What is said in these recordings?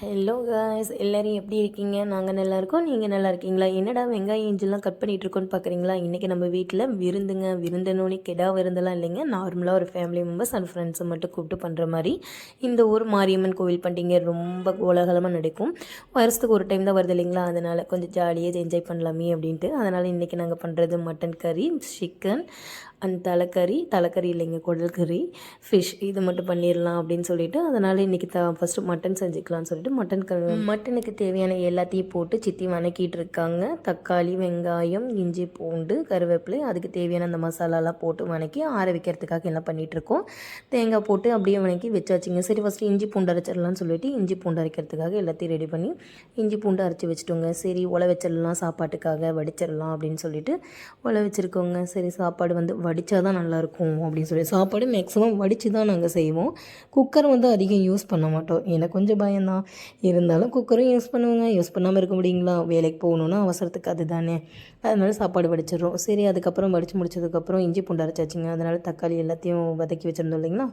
Hello guys எல்லோரும் எப்படி இருக்கீங்க? நாங்கள் நல்லா இருக்கோம். நீங்கள் நல்லா இருக்கீங்களா? என்னடா வெங்காயம் இஞ்சிலாம் கட் பண்ணிட்டு இருக்கோன்னு பார்க்குறீங்களா இன்றைக்கி நம்ம வீட்டில் விருந்துங்க. விருந்தனோனே கெடா விருந்தெல்லாம் இல்லைங்க. நார்மலாக ஒரு ஃபேமிலி மெம்பர்ஸ் அண்ட் ஃப்ரெண்ட்ஸை மட்டும் கூப்பிட்டு பண்ணுற மாதிரி இந்த ஊர் மாரியம்மன் கோவில் பண்டிகை ரொம்ப கோலாகலமாக நடக்கும். வருஷத்துக்கு ஒரு டைம் தான் வருது இல்லைங்களா? அதனால் கொஞ்சம் ஜாலியாக என்ஜாய் பண்ணலாமே அப்படின்ட்டு. அதனால் இன்றைக்கி நாங்கள் பண்ணுறது மட்டன் கறி சிக்கன் அண்ட் தலைக்கறி. தலைக்கறி இல்லைங்க குடல் கறி ஃபிஷ் இது மட்டும் பண்ணிடலாம் அப்படின்னு சொல்லிட்டு. அதனால் இன்றைக்கி த ஃபஸ்ட்டு மட்டன் செஞ்சுக்கலாம்னு சொல்லிட்டு மட்டன் க மட்டனுக்கு தேவையான எல்லாத்தையும் போட்டு சித்தி வணக்கிட்டு இருக்காங்க. தக்காளி வெங்காயம் இஞ்சி பூண்டு கருவேப்பிலை அதுக்கு தேவையான அந்த மசாலாலாம் போட்டு வணக்கி ஆற வைக்கிறதுக்காக எல்லாம் பண்ணிகிட்ருக்கோம் தேங்காய் போட்டு அப்படியே வணக்கி வச்சாச்சுங்க. சரி ஃபஸ்ட்டு இஞ்சி பூண்டு அரைச்சிடலாம்னு சொல்லிட்டு இஞ்சி பூண்டு அரைக்கிறதுக்காக எல்லாத்தையும் ரெடி பண்ணி இஞ்சி பூண்டு அரைச்சி வச்சுட்டோங்க. சரி உல வச்சிடலாம் சாப்பாட்டுக்காக வடிச்சிடலாம் அப்படின்னு சொல்லிட்டு உல வச்சுருக்கோங்க. சரி சாப்பாடு வந்து வடித்தா தான் நல்லாயிருக்கும் அப்படின்னு சொல்லி. சாப்பாடு மேக்ஸிமம் வடித்து தான் நாங்கள் செய்வோம். குக்கர் வந்து அதிகம் யூஸ் பண்ண மாட்டோம். எனக்கு கொஞ்சம் பயம்தான். இருந்தாலும் குக்கரும் யூஸ் பண்ணுவோங்க. யூஸ் பண்ணாமல் இருக்க முடியுங்களா? வேலைக்கு போகணுன்னா அவசரத்துக்கு அது தானே அதனால சாப்பாடு வடிச்சிடுறோம். சரி அதுக்கப்புறம் வடித்து முடிச்சதுக்கப்புறம் இஞ்சி பூண்டு அரைச்சாச்சுங்க. அதனால் தக்காளி எல்லாத்தையும் வதக்கி வச்சுருந்தோம் இல்லைங்களா?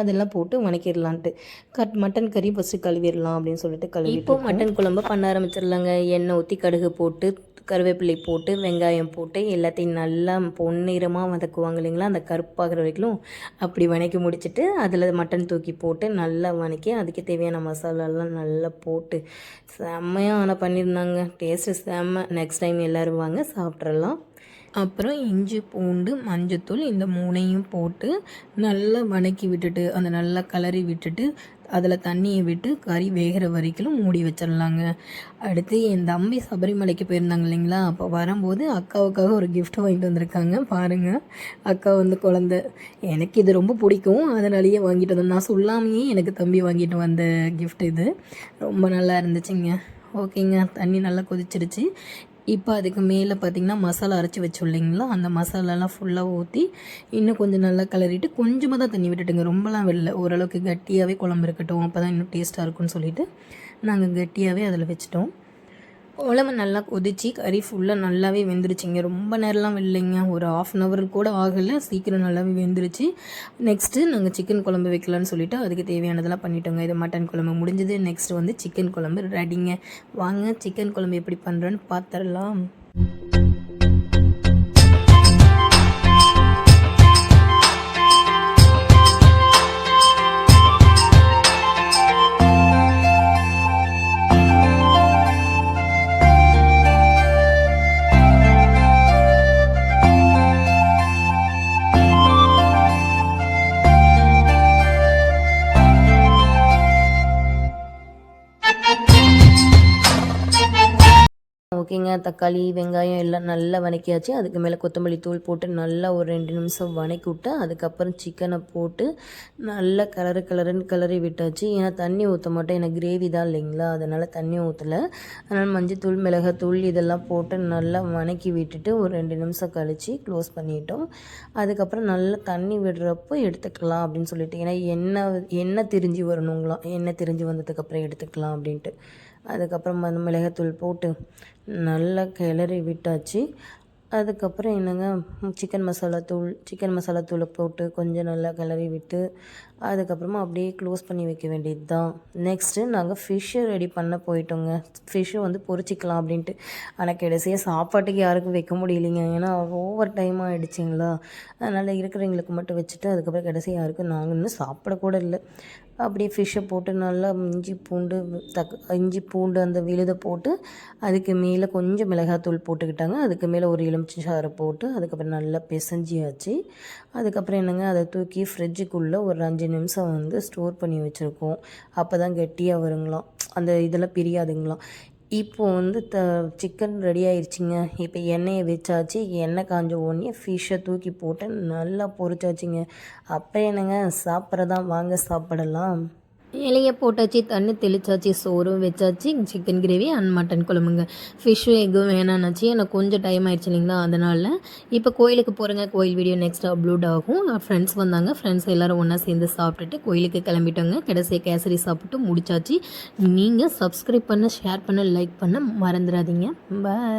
அதெல்லாம் போட்டு வணக்கிடலான்ட்டு. கட் மட்டன் கறி ஃபஸ்ட்டு கழுவிடலாம் அப்படின்னு சொல்லிட்டு கழுவி இப்போ மட்டன் குழம்பு பண்ண ஆரம்பிச்சிடலாங்க. எண்ணெய் ஊற்றி கடுகு போட்டு கருவேப்பிலை போட்டு வெங்காயம் போட்டு எல்லாத்தையும் நல்லா பொன்னிறமாக வதக்குவாங்க இல்லைங்களா? அந்த கருப்பாகிற வரைக்கும் அப்படி வதக்கி முடிச்சுட்டு அதில் மட்டன் தூக்கி போட்டு நல்லா வதக்கி அதுக்கு தேவையான மசாலாலாம் நல்லா போட்டு. செம்மையாக ஆனால் பண்ணியிருந்தாங்க. டேஸ்ட்டு செம்ம. நெக்ஸ்ட் டைம் எல்லோரும் வாங்க சாப்பிட்றலாம். அப்புறம் இஞ்சி பூண்டு மஞ்சத்தூள் இந்த மூணையும் போட்டு நல்லா வதக்கி விட்டுட்டு அந்த நல்லா கலரி விட்டுட்டு அதில் தண்ணியை விட்டு கறி வேகிற வரைக்கும் மூடி வச்சிடலாங்க. அடுத்து என் தம்பி சபரிமலைக்கு போயிருந்தாங்க இல்லைங்களா? அப்போ வரும்போது அக்காவுக்காக ஒரு கிஃப்ட் வாங்கிட்டு வந்திருக்காங்க. பாருங்கள் அக்கா வந்து குழந்த. எனக்கு இது ரொம்ப பிடிக்கும். அதனாலேயே வாங்கிட்டு வந்தேன். நான் சொல்லாமையே எனக்கு தம்பி வாங்கிட்டு வந்த கிஃப்ட் இது. ரொம்ப நல்லா இருந்துச்சுங்க. ஓகேங்க தண்ணி நல்லா கொதிச்சிருச்சு இப்போ அதுக்கு மேலே பார்த்திங்கன்னா மசாலா அரைச்சி வச்சோம் இல்லைங்களா? அந்த மசாலாலாம் ஃபுல்லாக ஊற்றி இன்னும் கொஞ்சம் நல்லா கிளறிட்டு கொஞ்சமாக தான் தண்ணி விட்டுட்டுங்க. ரொம்பலாம் வெளில ஓரளவுக்கு கட்டியாகவே குழம்பு இருக்கட்டும். அப்போ தான் இன்னும் டேஸ்ட்டாக இருக்கும்னு சொல்லிட்டு நாங்கள் கட்டியாகவே அதில் வச்சிட்டோம். உழம்பு நல்லா கொதிச்சு கறி ஃபுல்லாக நல்லாவே வெந்துருச்சுங்க. ரொம்ப நேரம்லாம் இல்லைங்க ஒரு ஆஃப் அன் ஹவர் கூட ஆகலை. சீக்கிரம் நல்லாவே வெந்துருச்சு. நெக்ஸ்ட்டு நாங்கள் சிக்கன் குழம்பு வைக்கலான்னு சொல்லிவிட்டு அதுக்கு தேவையானதெல்லாம் பண்ணிட்டோங்க. இது மட்டன் குழம்பு முடிஞ்சது. நெக்ஸ்ட் வந்து சிக்கன் குழம்பு ரெடிங்க வாங்க சிக்கன் குழம்பு எப்படி பண்ணுறோன்னு பார்த்துடலாம் ஓகேங்க. தக்காளி வெங்காயம் எல்லாம் நல்லா வதக்கியாச்சு அதுக்கு மேலே கொத்தமல்லி தூள் போட்டு நல்லா ஒரு ரெண்டு நிமிஷம் வதக்கி விட்டு அதுக்கப்புறம் சிக்கனை போட்டு நல்லா கலரு கலருன்னு கலரி விட்டாச்சு. ஏன்னா தண்ணி ஊற்ற மாட்டோம். ஏன்னா கிரேவி தான் இல்லைங்களா? அதனால் தண்ணி ஊற்றலை அதனால் மஞ்சத்தூள் மிளகாத்தூள் இதெல்லாம் போட்டு நல்லா வதக்கி விட்டுட்டு ஒரு ரெண்டு நிமிஷம் கழித்து க்ளோஸ் பண்ணிட்டோம். அதுக்கப்புறம் நல்லா தண்ணி விடுறப்போ எடுத்துக்கலாம் அப்படின்னு சொல்லிட்டு. ஏன்னா எண்ணெய் எண்ணெய் திரிஞ்சு வரணுங்களாம். எண்ணெய் திரிஞ்சு வந்ததுக்கப்புறம் எடுத்துக்கலாம் அப்படின்ட்டு. அதுக்கப்புறம் வந்து மிளகாத்தூள் போட்டு நல்லா கிளறி விட்டாச்சு. அதுக்கப்புறம் என்னங்க சிக்கன் மசாலா தூள் சிக்கன் மசாலா தூளை போட்டு கொஞ்சம் நல்லா கிளறி விட்டு அதுக்கப்புறமா அப்படியே க்ளோஸ் பண்ணி வைக்க வேண்டியது தான் நெக்ஸ்ட்டு நாங்கள் ஃபிஷ்ஷு ரெடி பண்ண போயிட்டோங்க. ஃபிஷ்ஷை வந்து பொறிச்சிக்கலாம் அப்படின்ட்டு. ஆனால் கடைசியாக சாப்பாட்டுக்கு யாருக்கும் வைக்க முடியலைங்க. ஏன்னா ஓவர் டைம் ஆகிடுச்சிங்களா அதனால் இருக்கிறவங்களுக்கு மட்டும் வச்சுட்டு அதுக்கப்புறம் கடைசி யாருக்கும் நாங்கள் இன்னும் சாப்பிடக்கூட இல்லை. அப்படியே ஃபிஷ்ஷை போட்டு நல்லா இஞ்சி பூண்டு தக் இஞ்சி பூண்டு அந்த விழுதை போட்டு அதுக்கு மேலே கொஞ்சம் மிளகாத்தூள் போட்டுக்கிட்டாங்க. அதுக்கு மேலே ஒரு எலுமிச்சை போட்டு அதுக்கப்புறம் நல்லா பிசைஞ்சியாச்சு. அதுக்கப்புறம் என்னங்க அதை தூக்கி ஃப்ரிட்ஜுக்குள்ளே ஒரு அஞ்சு நிமிஷம் வந்து ஸ்டோர் பண்ணி வச்சுருக்கோம். அப்போ தான் கெட்டியாக வருங்களாம். அந்த இதெல்லாம் பிரியாதுங்களாம். இப்போது வந்து த சிக்கன் ரெடி ஆயிடுச்சிங்க இப்போ எண்ணெயை வச்சாச்சு எண்ணெய் காஞ்ச உடனே ஃபிஷ்ஷை தூக்கி போட்டு நல்லா பொறிச்சாச்சுங்க அப்புறம் என்னங்க சாப்பிட்றதான் வாங்க சாப்பிடலாம். இலையை போட்டாச்சு தண்ணி தெளிச்சாச்சு சோறும் வச்சாச்சு சிக்கன் கிரேவி அண்ட் மட்டன் குழம்புங்க ஃபிஷ்ஷும் எக்கும் வேணான்னாச்சு எனக்கு கொஞ்சம் டைம் ஆயிடுச்சு இல்லைங்களா அதனால் இப்போ கோயிலுக்கு போகிறேங்க கோயில் வீடியோ நெக்ஸ்ட் அப்லோட் ஆகும் ஃப்ரெண்ட்ஸ் வந்தாங்க ஃப்ரெண்ட்ஸ் எல்லோரும் ஒன்றா சேர்ந்து சாப்பிட்டுட்டு கோயிலுக்கு கிளம்பிட்டோங்க கடைசியாக கேசரி சாப்பிட்டு முடிச்சாச்சு நீங்கள் சப்ஸ்கிரைப் பண்ண ஷேர் பண்ண லைக் பண்ண மறந்துடாதீங்க பாய்